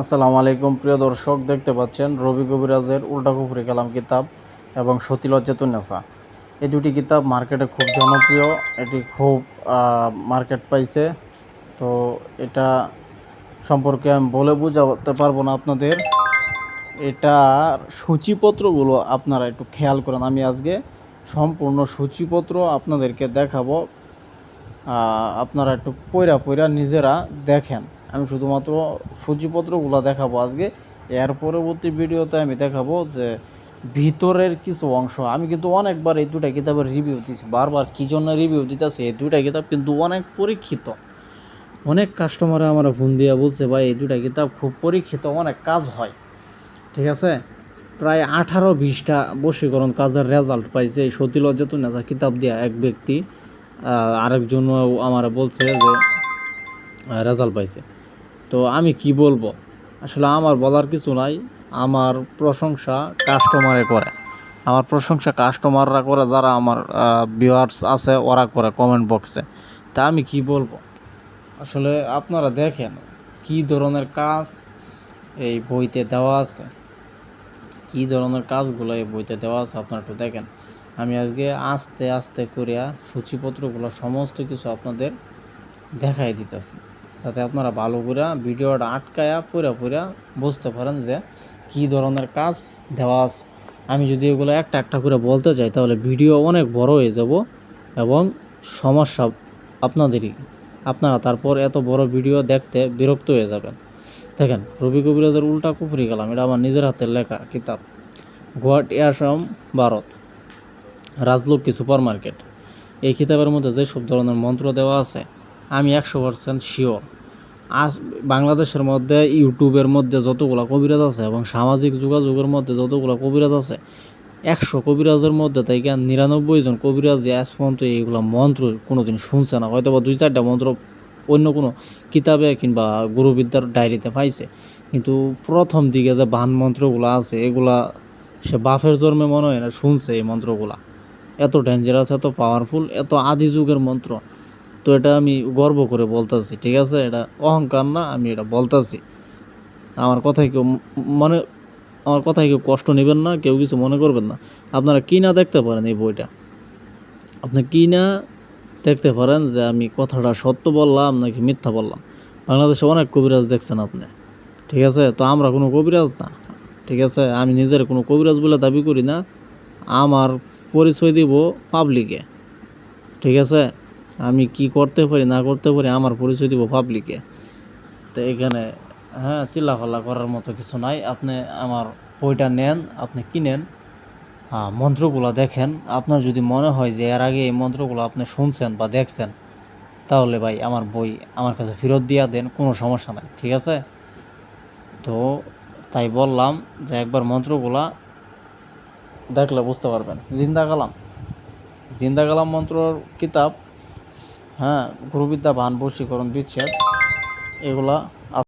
আসসালামু আলাইকুম, প্রিয় দর্শক, দেখতে পাচ্ছেন রবি কবিরাজের উল্টা কুফরি কালাম কিতাব এবং সতীলজ্জাতুন্নেসা এই দুটি কিতাব মার্কেটে খুব জনপ্রিয়, এটি খুব মার্কেট পাইছে। তো এটা সম্পর্কে আমি বলে বোঝাতে পারব না আপনাদের। এটার সূচিপত্রগুলো আপনারা একটু খেয়াল করেন, আমি আজকে সম্পূর্ণ সূচিপত্র আপনাদেরকে দেখাবো। আপনারা একটু পয়রা পয়রা নিজেরা দেখেন। আমি শুধুমাত্র সূচিপত্রগুলো দেখাবো আজকে। এর পরবর্তী ভিডিওতে আমি দেখাবো যে ভিতরের কিছু অংশ। আমি কিন্তু অনেকবার এই দুটা কিতাবের রিভিউ দিচ্ছি বারবার কী জন্য রিভিউ দিতেছি এই দুটা কিতাব কিন্তু অনেক পরীক্ষিত। অনেক কাস্টমারে আমার ফোন দিয়া বলছে, ভাই, এই দুটা কিতাব খুব পরীক্ষিত, অনেক কাজ হয়। ঠিক আছে? প্রায় আঠারো বিশটা বশীকরণ কাজের রেজাল্ট পাইছে। এই সতী কিতাব দিয়া এক ব্যক্তি আরেকজন আমার বলছে যে রেজাল্ট পাইছে। তো আমি কি বলব? আসলে আমার বলার কিছু নাই। আমার প্রশংসা কাস্টমারে করে। আমার প্রশংসা কাস্টমাররা করে, যারা আমার ভিউয়ার্স আছে, ওরা করে কমেন্ট বক্সে তা আমি কি বলব? আসলে আপনারা দেখেন কি ধরনের কাজ এই বইতে দেওয়া আছে। কি ধরনের কাজগুলো এই বইতে দেওয়া আছে আপনারা একটু দেখেন। আমি আজকে আস্তে আস্তে করিয়া সূচিপত্রগুলো সমস্ত কিছু আপনাদের দেখাই দিতেছি। যাতে আপনারা ভালো করে ভিডিওটা আটকায়া পুরা পুরা বুঝতে পারেন যে কি ধরনের কাজ দেওয়া আছে। আমি যদি এগুলো একটা একটা করে বলতে চাই তাহলে ভিডিও অনেক বড় হয়ে যাব এবং সমস্যা আপনাদেরই। আপনারা তারপর এত বড় ভিডিও দেখতে বিরক্ত হয়ে যাবেন। দেখেন, রবি কবিরাজের উল্টা কুপুরি গেলাম এটা আমার নিজের হাতের লেখা কিতাব। গুয়াহাটি আসাম, ভারত। রাজলক্ষ্মী সুপার মার্কেট এই কিতাবের মধ্যে যেসব ধরনের মন্ত্র দেওয়া আছে আমি একশো পার্সেন্ট শিওর আজ বাংলাদেশের মধ্যে, ইউটিউবের মধ্যে যতগুলো কবিরাজ আছে এবং সামাজিক যোগাযোগের মধ্যে যতগুলো কবিরাজ আছে, একশো কবিরাজের মধ্যে তাই থেকে নিরানব্বই জন কবিরাজ আজ পর্যন্ত এইগুলো মন্ত্র কোনোদিন শুনছে না হয়তো বা দুই চারটা মন্ত্র অন্য কোনো কিতাবে কিংবা গুরুবিদ্যার ডায়েরিতে পাইছে। কিন্তু প্রথম দিকে যে বান মন্ত্রগুলো আছে, এগুলা সে বাফের জন্মে মনে হয় না শুনছে এই মন্ত্রগুলা। এত ডেঞ্জারাস এত পাওয়ারফুল এত আদি যুগের মন্ত্র। তো এটা আমি গর্ব করে বলতেছি, ঠিক আছে? এটা অহংকার না, আমি এটা বলতেছি। আমার কথায় কেউ মনে, আমার কথায় কেউ কষ্ট নেবেন না, কেউ কিছু মনে করবেন না। আপনারা কি না দেখতে পারেন এই বইটা? আপনি কি না দেখতে পারেন যে আমি কথাটা সত্য বললাম নাকি মিথ্যা বললাম? বাংলাদেশে অনেক কবিরাজ দেখছেন আপনি, ঠিক আছে? তো আমরা কোনো কবিরাজ না, ঠিক আছে? আমি নিজের কোনো কবিরাজ বলে দাবি করি না। আমার পরিচয় দিব পাবলিকে ঠিক আছে? আমি কি করতে পারি, না করতে পারি, আমার পরিচয় দিব পাবলিকে তো এখানে হ্যাঁ চিল্লাফাল্লা করার মতো কিছু নাই। আপনি আমার বইটা নেন, আপনি কিনেন। হ্যাঁ মন্ত্রগুলো দেখেন। আপনার যদি মনে হয় যে এর আগে এই মন্ত্রগুলো আপনি শুনছেন বা দেখছেন, তাহলে ভাই আমার বই আমার কাছে ফেরত দিয়া দেন, কোনো সমস্যা নাই, ঠিক আছে? তো তাই বললাম যে একবার মন্ত্রগুলা দেখলে বুঝতে পারবেন। জিন্দা কালাম। জিন্দা কালাম মন্ত্রর কিতাব হ্যাঁ গুরুবিদ্যা বান বশীকরণ বিচ্ছেদ এগুলা